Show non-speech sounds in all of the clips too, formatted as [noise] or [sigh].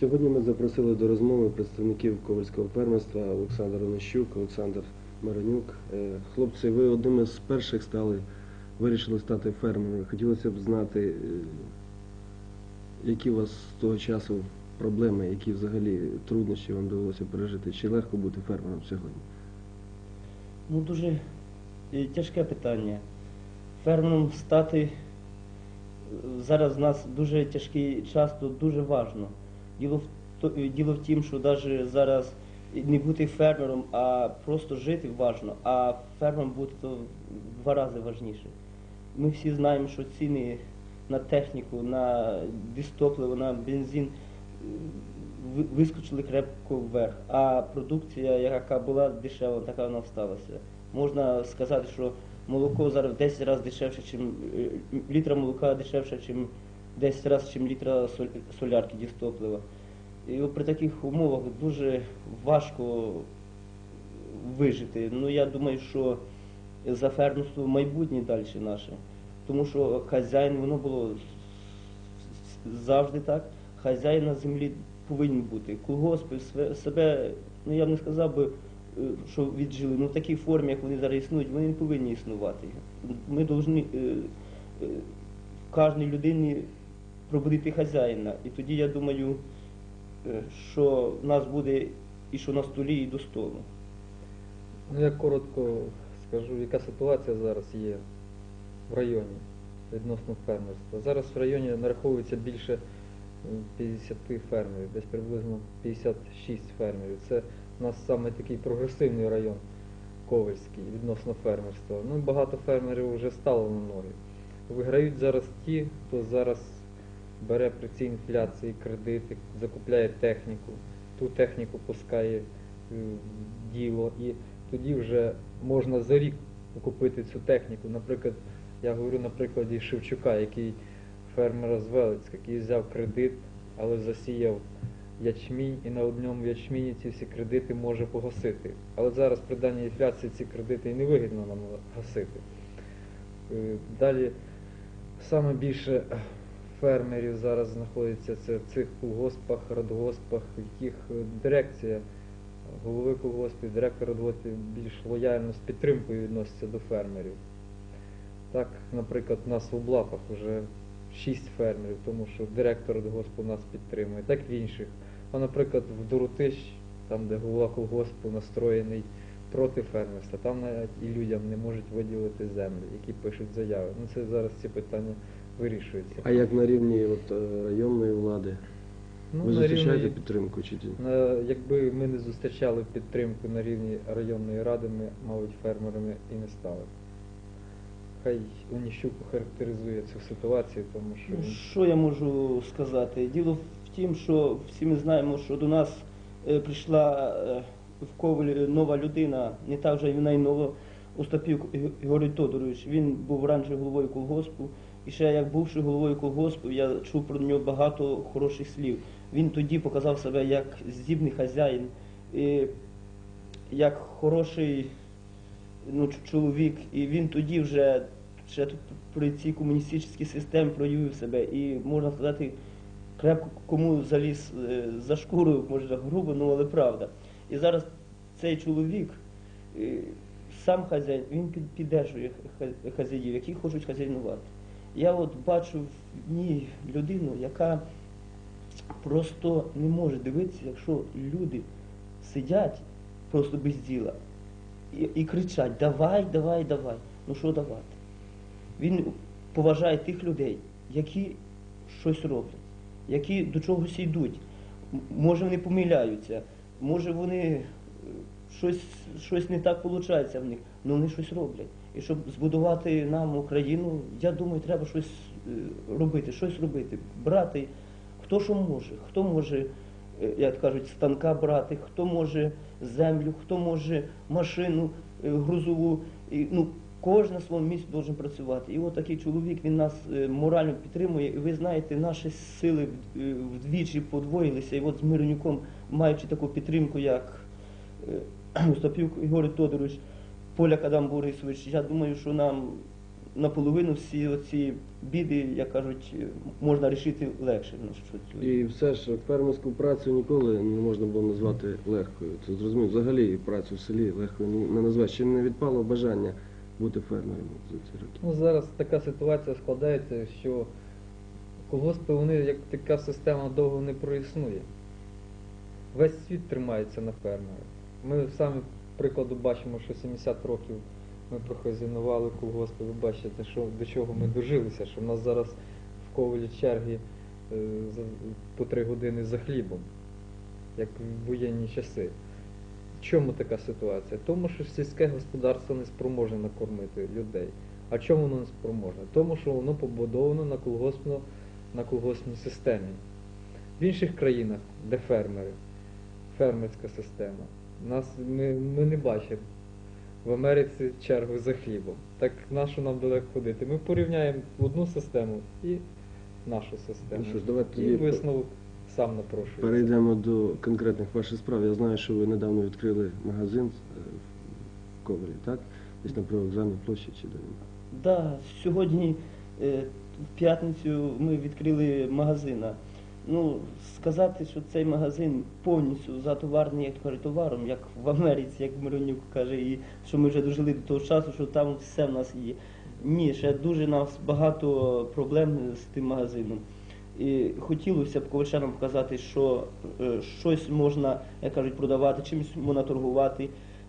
Сьогодні ми запросили до розмови представників ковальського фермерства Олександр Онищук, Олександр Маранюк. Е, Хлопці, ви одними з перших стали, вирішили стати фермерами. Хотілося б знати, е, які у вас з того часу проблеми, які взагалі труднощі вам довелося пережити. Чи легко бути фермером сьогодні? Ну, дуже е, тяжке питання. Фермером стати зараз в нас дуже тяжкий час, то дуже важно. Діло в, е, діло в тім, що навіть зараз не бути фермером, а просто жити важно, а фермером бути то в два рази важніше. Ми всі знаємо, що ціни на техніку, на дистопливо, на бензин е, вискочили крепко вверх, а продукція, яка була дешева, така вона сталася. Можна сказати, що молоко зараз в 10 разів дешевше, чим е, літра молока дешевше, чим 10 разів, чим літра солярки дістоплива. І при таких умовах дуже важко вижити. Ну я думаю, що за фермерство майбутнє далі наше. Тому що хазяїн, воно було завжди так. Хазяїн на землі повинен бути. Колгоспи себе, ну я б не сказав би, е, що віджили, ну в такій формі, як вони зараз існують, вони не повинні існувати. Ми повинні е, е, кожній людині пробудити хазяїна. І тоді я думаю, е, що в нас буде і що на столі, і до столу. Ну, я коротко скажу, яка ситуація зараз є в районі відносно фермерства. Зараз в районі нараховується більше е, 50 фермерів, десь приблизно 56 фермерів. Це у нас саме такий прогресивний район Ковальський відносно фермерства. Ну, багато фермерів вже стало на ноги. Виграють зараз ті, хто зараз бере при цій інфляції кредити, закупляє техніку, ту техніку пускає е, в діло, і тоді вже можна за рік купити цю техніку. Наприклад, я говорю на прикладі Шевчука, який фермера з Велицька, який взяв кредит, але засіяв ячмінь і на одному ячміні ці всі кредити може погасити. Але зараз при даній інфляції ці кредити і не вигідно нам гасити. Е, Далі саме більше фермерів зараз знаходиться це в цих колгоспах, радгоспах, в яких е, дирекція, голови колгоспів, директор радгоспів більш лояльно з підтримкою відносяться до фермерів. Так, наприклад, у нас в облапах вже шість фермерів, тому що директор радгоспу нас підтримує, так в інших. А, наприклад, в Доротищ, там, де голова колгоспу настроєний проти фермерства, там навіть і людям не можуть виділити землі, які пишуть заяви. Ну це зараз ці питання вирішуються. А як на рівні от, е, районної влади? Ну, ви на зустрічаєте рівні- підтримку чи ні? на, якби ми не зустрічали підтримку на рівні районної ради, ми, мабуть, фермерами і не стали. Хай Оніщук характеризує цю ситуацію, тому що Ну, Що я можу сказати? Діло в тім, що всі ми знаємо, що до нас е, прийшла е, в Ковель нова людина, не так вже вона й нова, Остапів Григорій Тодорович. Він був раніше головою колгоспу. І ще як бувши головою колгоспу, я чув про нього багато хороших слів. Він тоді показав себе як здібний хазяїн, і як хороший ну, чоловік, і він тоді вже ще при цій комуністичній системі проявив себе. І можна сказати, крепко кому заліз е, за шкуру, може грубо, ну але правда. І зараз цей чоловік, е, сам хазяїн, він під- піддержує хазяїв, які хочуть хазяйнувати. Я от бачу в ній людину, яка просто не може дивитися, якщо люди сидять просто без діла і, і кричать Давай, давай, давай. Ну що давати? Він поважає тих людей, які щось роблять, які до чогось йдуть. Може вони помиляються, може вони е, щось, щось не так виходить в них, але вони щось роблять. І щоб збудувати нам Україну, я думаю, треба щось е, робити, щось робити, брати. Хто що може, хто може, е, як кажуть, станка брати, хто може землю, хто може машину е, грузову. І, ну, кожен на своєму місці має працювати. І от такий чоловік він нас морально підтримує. І ви знаєте, наші сили вдвічі подвоїлися. І от з Миронюком, маючи таку підтримку, як [clears throat] Остапюк Ігор Тодорович, Поляк Адам Борисович, я думаю, що нам наполовину всі оці біди, як кажуть, можна рішити легше. Що І все ж фермерську працю ніколи не можна було назвати легкою. Це зрозуміло. Взагалі працю в селі легкою не- назвеш. Ще не відпало бажання бути фермером за ці роки. Ну, зараз така ситуація складається, що колгоспи, вони як така система довго не проіснує. Весь світ тримається на фермерах. Ми самі прикладу бачимо, що 70 років ми прохазінували колгоспи. Ви бачите, що, до чого ми дожилися, що в нас зараз в ковалі черги е, по 3 години за хлібом, як в воєнні часи. Чому така ситуація? Тому що сільське господарство не спроможне накормити людей. А чому воно не спроможне? Тому що воно побудовано на, колгоспно, на колгоспній системі. В інших країнах, де фермери, фермерська система, нас, ми, ми не бачимо в Америці чергу за хлібом. Так нащо нам далеко ходити? Ми порівняємо одну систему і нашу систему. Ну що ж, давайте і тоді висновок сам напрошується. Перейдемо до конкретних ваших справ. Я знаю, що ви недавно відкрили магазин е, в Ковалі, так? Десь на привокзальній площі чи де він? Да, сьогодні, е, в п'ятницю, ми відкрили магазин. Ну, сказати, що цей магазин повністю затоварений, як кажуть, товаром, як в Америці, як Миронюк каже, і що ми вже дожили до того часу, що там все в нас є. Ні, ще дуже нас багато проблем з тим магазином. І хотілося б ковальчанам показати, що е, щось можна, як кажуть, продавати, чимось можна торгувати,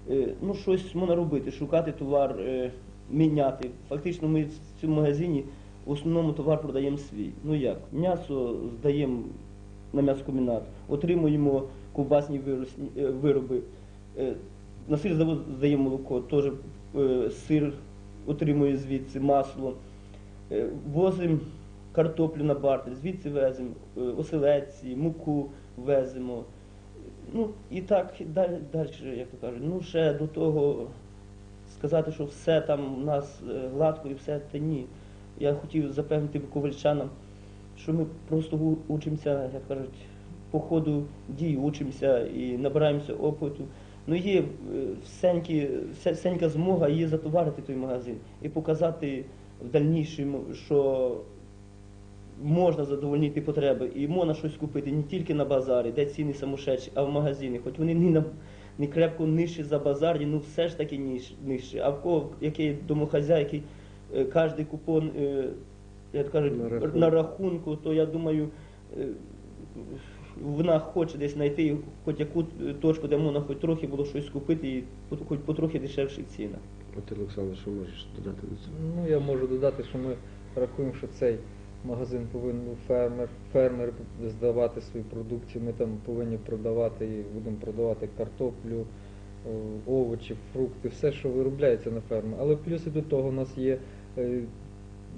е, ну щось можна робити, шукати товар, е, міняти. Фактично ми в цьому магазині в основному товар продаємо свій. Ну як? М'ясо здаємо на м'ясокомбінат, отримуємо ковбасні е, вироби. Е, На сир здаємо молоко, теж е, сир отримує звідси, масло. Возимо картоплю на бартер, звідси веземо, оселедці, муку веземо. Ну і так далі, як то кажуть. Ну ще до того сказати, що все там у нас гладко і все, та ні. Я хотів запевнити ковальчанам, що ми просто учимося, як кажуть, по ходу дій учимося і набираємося опиту. Ну є е, всенькі, всенька змога є затоварити той магазин і показати в дальнішому, що можна задовольнити потреби і можна щось купити не тільки на базарі, де ціни самошедші, а в магазині. Хоч вони не, на, не крепко нижчі за базарні, ну все ж таки нижчі. А в кого який домохазяйки, е, кожний купон, е, як кажуть, На рахунку. на рахунку, то я думаю, е, вона хоче десь знайти хоч яку е, точку, де можна хоч трохи було щось купити і хоч по трохи дешевших цінах. От Олександр, що можеш додати до цього? Ну, я можу додати, що ми рахуємо, що цей магазин повинен був фермер, фермер здавати свою продукцію. Ми там повинні продавати і будемо продавати картоплю, е, овочі, фрукти, все, що виробляється на фермі. Але плюси до того у нас є. е,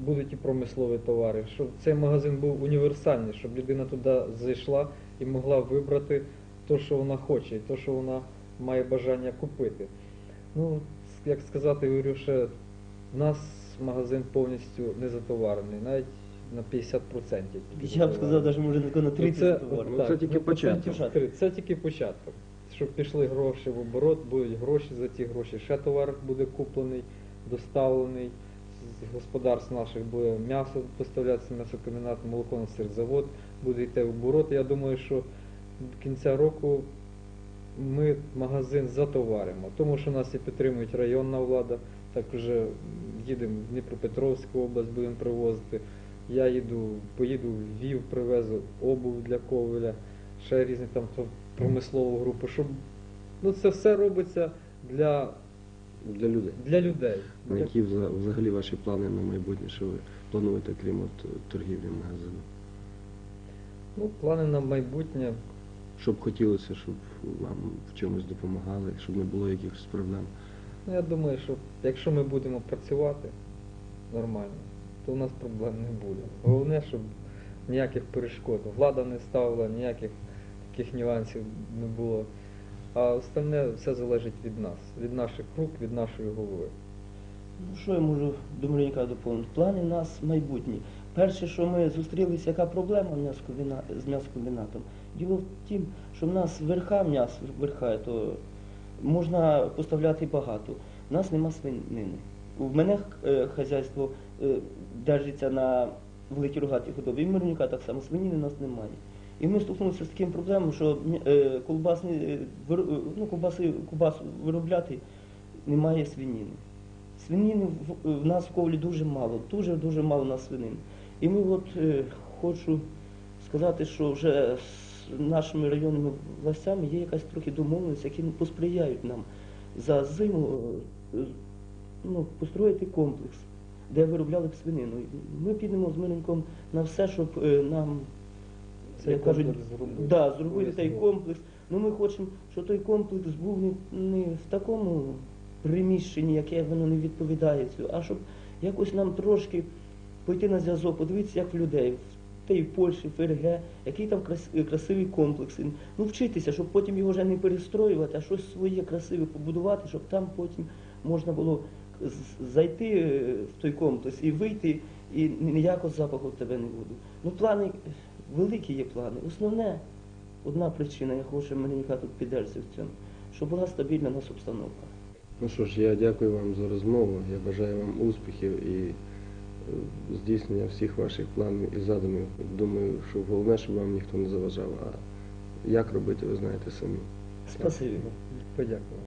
Будуть і промислові товари, щоб цей магазин був універсальний, щоб людина туди зайшла і могла вибрати те, що вона хоче, і те, що вона має бажання купити. Ну, як сказати, говорю, що в нас магазин повністю не затоварений, навіть на 50%. Я б сказав, навіть може на Ну, 30 це, товарів. Ну, це тільки ну, початок. Це тільки початок. Щоб пішли гроші в оборот, будуть гроші за ті гроші. Ще товар буде куплений, доставлений з господарств наших, буде м'ясо поставлятися м'ясокомбінат, молоко на сирзавод, буде йти в оборот. Я думаю, що до кінця року ми магазин затоваримо, тому що нас і підтримують районна влада. Так вже їдемо в Дніпропетровську область, будемо привозити. Я їду, поїду в Львів, привезу обув для ковеля, ще різні там промислову групу. Щоб ну це все робиться для, Для людей. для людей. А які вза- взагалі ваші плани на майбутнє, що ви плануєте, крім от е, торгівлі магазину? Ну, плани на майбутнє. Щоб хотілося, щоб вам в чомусь допомагали, щоб не було якихось проблем. Ну, я думаю, що якщо ми будемо працювати нормально, то у нас проблем не буде. Головне, щоб ніяких перешкод. Влада не ставила, ніяких таких нюансів не було. А остальне все залежить від нас, від наших рук, від нашої голови. Ну, що я можу до Марініка доповнити? Плани нас майбутні. Перше, що ми зустрілися, яка проблема з м'ясокомбінатом? Діло в тім, що в нас верха м'ясо верхає, то можна поставляти багато. У нас нема свинини. в мене е, хазяйство е, держиться на великій рогатій худобі, і в Миронюка так само, свиніни у нас немає. І ми стикнулися з таким проблемом, що е, колбасні, е, е, ну, колбаси, колбасу виробляти немає свиніни. Свинини в, нас в ковлі дуже мало, дуже-дуже мало у нас свинин. І ми от е, хочу сказати, що вже з нашими районними властями є якась трохи домовленість, які посприяють нам за зиму е, ну, построїти комплекс, де виробляли б свинину. Ми підемо з Миреньком на все, щоб е, нам як кажуть, зробити. да, цей Обов'язково. комплекс. Ну ми хочемо, щоб той комплекс був не, не в такому приміщенні, яке воно не відповідає цю, а щоб якось нам трошки пойти на зв'язок, подивитися, як в людей, в тій Польщі, в ФРГ, який там крас- красивий комплекс. Ну, вчитися, щоб потім його вже не перестроювати, а щось своє красиве побудувати, щоб там потім можна було зайти е, в той комплекс і вийти, і ніякого запаху в тебе не буде. Ну, плани, великі є плани. Основне, одна причина, я хочу, Мельника тут піддержся в цьому, щоб була стабільна нас обстановка. Ну що ж, я дякую вам за розмову. Я бажаю вам успіхів і е, здійснення всіх ваших планів і задумів. Думаю, що головне, щоб вам ніхто не заважав. А як робити, ви знаєте самі. Спасибі. Подякую.